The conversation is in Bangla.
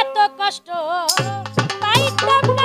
এত কষ্ট পাইতাম